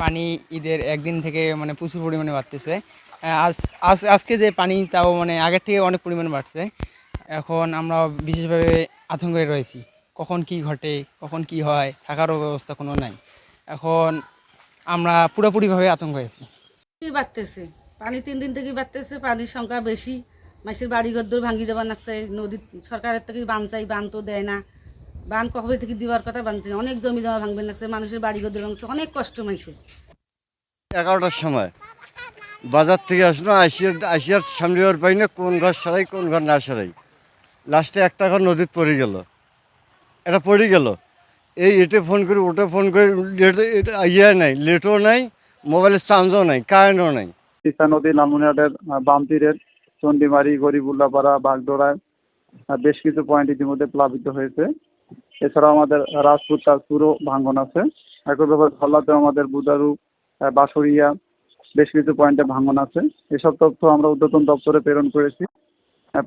পানি ঈদের একদিন থেকে মানে প্রচুর পরিমাণে বাড়তেছে। আজ আজ, আজকে যে পানি, তাও মানে আগের থেকে অনেক পরিমাণে বাড়ছে। এখন আমরা বিশেষভাবে আতঙ্কে রয়েছি। কখন কি ঘটে, কখন কি হয়, থাকারও ব্যবস্থা কোনো নাই। এখন আমরা পুরোপুরিভাবে আতঙ্ক কি বাড়তেছে? পানি তিন দিন থেকে বাড়তেছে, পানির সংখ্যা বেশি। মাসের বাড়ি ঘর ভাঙি দেবার লাগছে নদী সরকারের থেকে বান চাই, বান তো দেয় না। বান কবে থেকে দিবার কথা বানছে না। অনেক জমি জমা ভাঙবে লাগছে মানুষের বাড়ি ঘর ভাঙছে অনেক কষ্ট মাইসে এগারোটার সময়। বাজার থেকে আসলো আসিয়ার আসিয়ার সামনে পাই না কোন ঘর সারাই কোন ঘর না সারাই। লাস্টে একটা ঘর নদীতে পড়ে গেল। এটা পড়ে গেল। এই এটে ফোন করি ওটা ফোন করি লেট এটা ইয়ে নাই লেটও নাই মোবাইলের চার্জও নাই কারেন্টও নাই। তিস্তা নদী লালমনিরহাটের আহ, বাম তীরের চণ্ডীমারি গরিবুল্লাপাড়া বাগডোরায় বেশ কিছু পয়েন্ট ইতিমধ্যে প্লাবিত হয়েছে। এছাড়াও আমাদের রাজপুর তাজপুরও ভাঙ্গন আছে। একইভাবে ধল্লাতে আমাদের বুদারু বাসরিয়া, বেশ কিছু পয়েন্টে ভাঙ্গন আছে। এসব তথ্য আমরা উদ্যতন দপ্তরে প্রেরণ করেছি।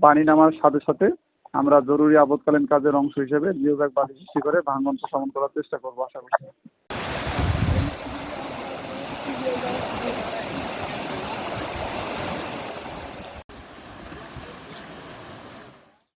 পানি নামার সাথে সাথে আমরা জরুরি আপদকালীন কাজের অংশ হিসেবে জিও ব্যাগ বাড়ি সৃষ্টি করে ভাঙ্গন প্রশমন করার চেষ্টা করব, আশা করছি।